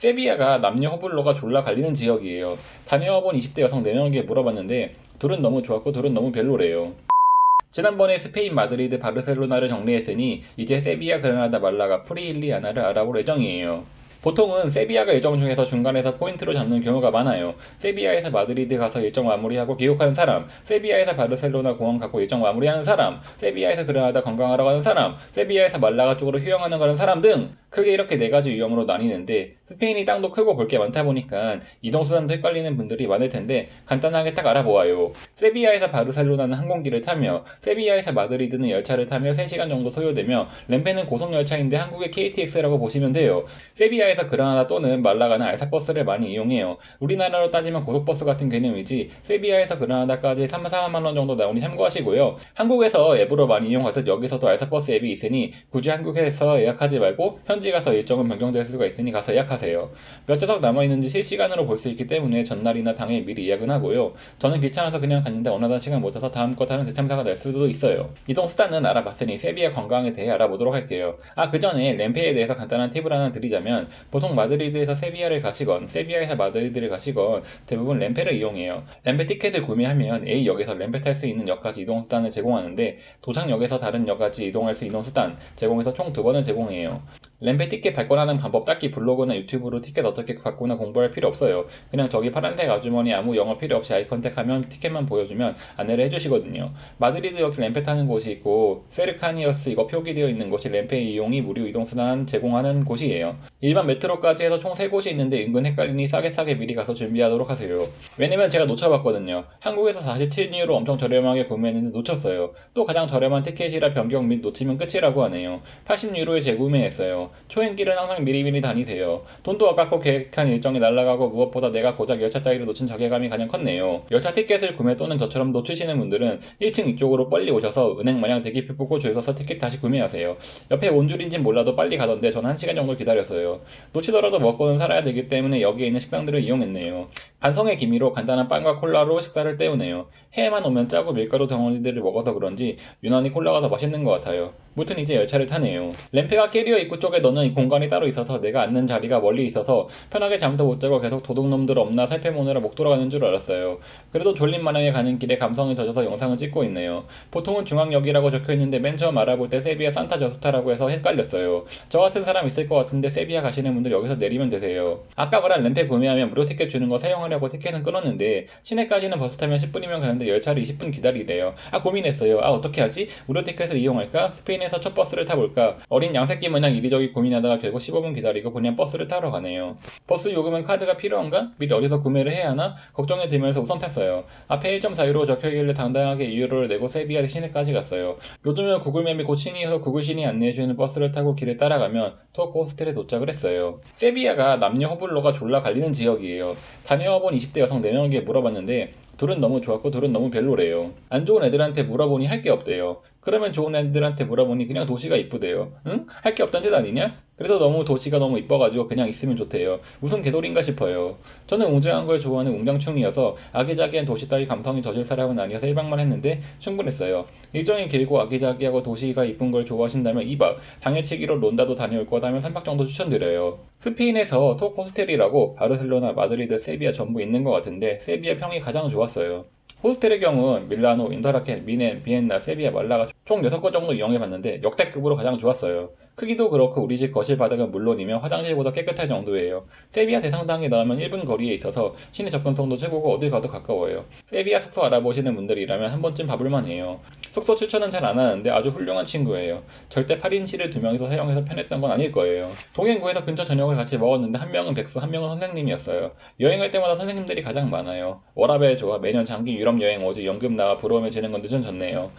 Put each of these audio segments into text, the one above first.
세비야가 남녀 호불호가 졸라 갈리는 지역이에요. 다녀와본 20대 여성 4명에게 물어봤는데 둘은 너무 좋았고 둘은 너무 별로래요. 지난번에 스페인 마드리드 바르셀로나를 정리했으니 이제 세비야 그라나다 말라가 프리일리아나를 알아볼 예정이에요. 보통은 세비야가 일정 중에서 중간에서 포인트로 잡는 경우가 많아요. 세비야에서 마드리드 가서 일정 마무리하고 귀국하는 사람, 세비야에서 바르셀로나 공항 가고 일정 마무리하는 사람, 세비야에서 그라나다 관광하러 가는 사람, 세비야에서 말라가 쪽으로 휴양하는 가는 사람 등 크게 이렇게 네 가지 유형으로 나뉘는데 스페인이 땅도 크고 볼 게 많다 보니까 이동수단도 헷갈리는 분들이 많을 텐데 간단하게 딱 알아보아요. 세비야에서 바르셀로나는 항공기를 타며 세비야에서 마드리드는 열차를 타며 3시간 정도 소요되며 램페는 고속열차인데 한국의 KTX라고 보시면 돼요. 세비야 에서 그라나다 또는 말라가는 알사버스를 많이 이용해요. 우리나라로 따지면 고속버스 같은 개념이지 세비야에서 그라나다까지 3, 4만 원 정도 나오니 참고하시고요. 한국에서 앱으로 많이 이용하듯 여기서도 알사버스 앱이 있으니 굳이 한국에서 예약하지 말고 현지 가서 일정은 변경될 수가 있으니 가서 예약하세요. 몇 좌석 남아있는지 실시간으로 볼 수 있기 때문에 전날이나 당일 미리 예약은 하고요. 저는 귀찮아서 그냥 갔는데 원하던 시간 못 와서 다음 거 타면 대참사가 날 수도 있어요. 이동 수단은 알아봤으니 세비야 관광에 대해 알아보도록 할게요. 아, 그 전에 램페에 대해서 간단한 팁을 하나 드리자면 보통 마드리드에서 세비야를 가시건 세비야에서 마드리드를 가시건 대부분 램페를 이용해요. 램페 티켓을 구매하면 A역에서 램페 탈 수 있는 역까지 이동 수단을 제공하는데 도착역에서 다른 역까지 이동할 수 있는 수단 제공해서 총 두 번을 제공해요. 램페 티켓 발권하는 방법 딱히 블로그나 유튜브로 티켓 어떻게 받거나 공부할 필요 없어요. 그냥 저기 파란색 아주머니 아무 영어 필요 없이 아이 컨택하면 티켓만 보여주면 안내를 해주시거든요. 마드리드 역 램페 타는 곳이 있고 세르카니어스 이거 표기되어 있는 곳이 램페 이용이 무료 이동 수단 제공하는 곳이에요. 일반 메트로까지 해서 총 3곳이 있는데 은근 헷갈리니 싸게 싸게 미리 가서 준비하도록 하세요. 왜냐면 제가 놓쳐봤거든요. 한국에서 47유로 엄청 저렴하게 구매했는데 놓쳤어요. 또 가장 저렴한 티켓이라 변경 및 놓치면 끝이라고 하네요. 80유로에 재구매했어요. 초행길은 항상 미리미리 다니세요. 돈도 아깝고 계획한 일정이 날아가고 무엇보다 내가 고작 열차 따위를 놓친 자괴감이 가장 컸네요. 열차 티켓을 구매 또는 저처럼 놓치시는 분들은 1층 이쪽으로 빨리 오셔서 은행 마냥 대기표 뽑고 줄 서서 티켓 다시 구매하세요. 옆에 온 줄인진 몰라도 빨리 가던데 저는 1시간 정도 기다렸어요. 놓치더라도 먹고는 살아야 되기 때문에 여기에 있는 식당들을 이용했네요. 반성의 기미로 간단한 빵과 콜라로 식사를 때우네요. 해에만 오면 짜고 밀가루 덩어리들을 먹어서 그런지 유난히 콜라가 더 맛있는 것 같아요. 무튼 이제 열차를 타네요. 램페가 캐리어 입구 쪽에 넣는 공간이 따로 있어서 내가 앉는 자리가 멀리 있어서 편하게 잠도 못 자고 계속 도둑놈들 없나 살펴보느라 목 돌아가는 줄 알았어요. 그래도 졸린 마냥에 가는 길에 감성이 젖어서 영상을 찍고 있네요. 보통은 중앙역이라고 적혀 있는데 맨 처음 알아볼 때 세비야 산타 저스타라고 해서 헷갈렸어요. 저 같은 사람 있을 것 같은데 세비야 가시는 분들 여기서 내리면 되세요. 아까 말한 램페 구매하면 무료 티켓 주는 거 사용하려고 티켓은 끊었는데 시내까지는 버스 타면 10분이면 가는데 열차를 20분 기다리래요. 아 고민했어요. 아 어떻게 하지? 무료 티켓을 이용할까? 스페인 에서 첫 버스를 타볼까? 어린 양새끼 마냥 이리저리 고민하다가 결국 15분 기다리고 그냥 버스를 타러 가네요. 버스 요금은 카드가 필요한가? 미리 어디서 구매를 해야 하나? 걱정이 들면서 우선 탔어요. 앞에 1.4유로 적혀있길래 당당하게 2유로를 내고 세비야 시내까지 갔어요. 요즘은 구글맵이 고친이어서 구글신이 안내해주는 버스를 타고 길을 따라가면 토크 호스텔에 도착을 했어요. 세비야가 남녀 호불호가 졸라 갈리는 지역이에요. 다녀와본 20대 여성 4명에게 물어봤는데 둘은 너무 좋았고 둘은 너무 별로래요. 안 좋은 애들한테 물어보니 할 게 없대요. 그러면 좋은 애들한테 물어보니 그냥 도시가 이쁘대요. 응? 할 게 없단 뜻 아니냐? 그래서 너무 도시가 너무 이뻐가지고 그냥 있으면 좋대요. 무슨 개소리인가 싶어요. 저는 웅장한 걸 좋아하는 웅장충이어서 아기자기한 도시 따위 감성이 젖을 사람은 아니어서 1박만 했는데 충분했어요. 일정이 길고 아기자기하고 도시가 이쁜 걸 좋아하신다면 2박, 당일치기로 론다도 다녀올 거다면 3박 정도 추천드려요. 스페인에서 톡 호스텔이라고 바르셀로나, 마드리드, 세비야 전부 있는 것 같은데 세비야 평이 가장 좋았어요. 호스텔의 경우 밀라노, 인터라켄, 미넨, 비엔나, 세비야, 말라가 총 6곳 정도 이용해봤는데 역대급으로 가장 좋았어요. 크기도 그렇고 우리 집 거실 바닥은 물론이며 화장실보다 깨끗할 정도예요. 세비야 대성당에 나오면 1분 거리에 있어서 시내 접근성도 최고고 어딜 가도 가까워요. 세비야 숙소 알아보시는 분들이라면 한 번쯤 봐볼만 해요. 숙소 추천은 잘 안 하는데 아주 훌륭한 친구예요. 절대 8인실을 두 명이서 사용해서 편했던 건 아닐 거예요. 동행구에서 근처 저녁을 같이 먹었는데 한 명은 백수, 한 명은 선생님이었어요. 여행할 때마다 선생님들이 가장 많아요. 워라벨 좋아 매년 장기 유럽 여행 오지 연금 나와 부러우며 지는 건데 좀 좋네요.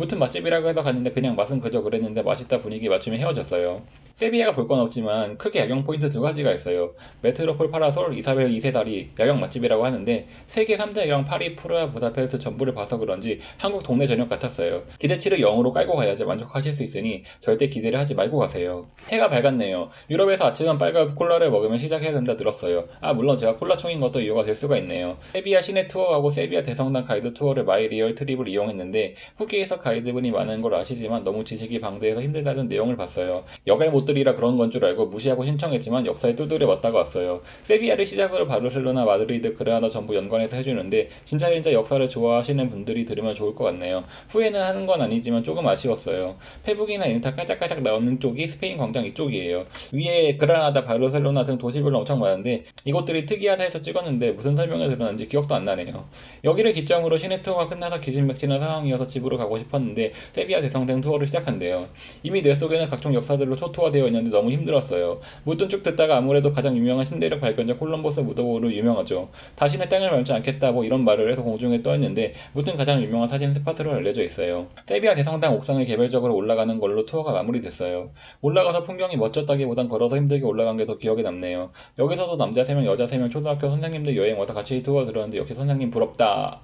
무튼 맛집이라고 해서 갔는데 그냥 맛은 그저 그랬는데 맛있다 분위기 맞추며 헤어졌어요. 세비야가 볼 건 없지만 크게 야경 포인트 두 가지가 있어요. 메트로폴 파라솔, 이사벨 2세 다리 야경 맛집이라고 하는데 세계 3대 야경 파리, 프라, 부다페스트 전부를 봐서 그런지 한국 동네 저녁 같았어요. 기대치를 0으로 깔고 가야지 만족하실 수 있으니 절대 기대를 하지 말고 가세요. 해가 밝았네요. 유럽에서 아침은 빨간 콜라를 먹으면 시작해야 된다 들었어요. 아 물론 제가 콜라총인 것도 이유가 될 수가 있네요. 세비야 시내 투어하고 세비야 대성당 가이드 투어를 마이리얼 트립을 이용했는데 후기에서 가이드분이 많은 걸 아시지만 너무 지식이 방대해서 힘들다는 내용을 봤어요. 여갈 못 곳들이라 그런 건 줄 알고 무시하고 신청했지만 역사에 두드려 맞다가 왔어요. 세비야를 시작으로 바르셀로나, 마드리드, 그라나다 전부 연관해서 해주는데 진짜 진짜 역사를 좋아하시는 분들이 들으면 좋을 것 같네요. 후회는 하는 건 아니지만 조금 아쉬웠어요. 페북이나 인스타 깔짝깔짝 나오는 쪽이 스페인 광장 이쪽이에요. 위에 그라나다, 바르셀로나 등 도시별로 엄청 많은데 이곳들이 특이하다 해서 찍었는데 무슨 설명을 들었는지 기억도 안 나네요. 여기를 기점으로 시내 투어가 끝나서 기진맥진한 상황이어서 집으로 가고 싶었는데 세비야 대성당 투어를 시작한대요. 이미 뇌 속에는 각종 역사들로 초토화 되어 있는데 너무 힘들었어요. 무튼 쭉 듣다가 아무래도 가장 유명한 신대륙 발견자 콜럼버스 무더우로 유명하죠. 다시는 땅을 밟지 않겠다 뭐 이런 말을 해서 공중에 떠 있는데 무튼 가장 유명한 사진 스팟으로 알려져 있어요. 세비야 대성당 옥상을 개별적으로 올라가는 걸로 투어가 마무리됐어요. 올라가서 풍경이 멋졌다기보단 걸어서 힘들게 올라간 게 더 기억에 남네요. 여기서도 남자 3명, 여자 3명 초등학교 선생님들 여행 와서 같이 투어 들었는데 역시 선생님 부럽다.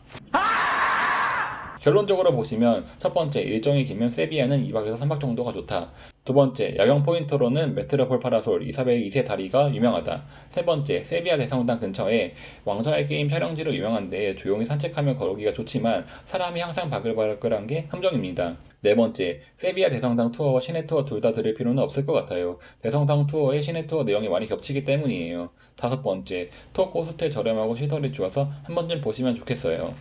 결론적으로 보시면 첫 번째 일정이 길면 세비야는 2박에서 3박 정도가 좋다. 두 번째 야경 포인트로는 메트로폴 파라솔 이사벨 2세 다리가 유명하다. 세 번째 세비야 대성당 근처에 왕좌의 게임 촬영지로 유명한데 조용히 산책하며 걸으기가 좋지만 사람이 항상 바글바글한 게 함정입니다. 네 번째, 세비야 대성당 투어와 시내 투어 둘 다 들을 필요는 없을 것 같아요. 대성당 투어의 시내 투어 내용이 많이 겹치기 때문이에요. 다섯 번째, 톡 호스텔 저렴하고 시설이 좋아서 한 번쯤 보시면 좋겠어요.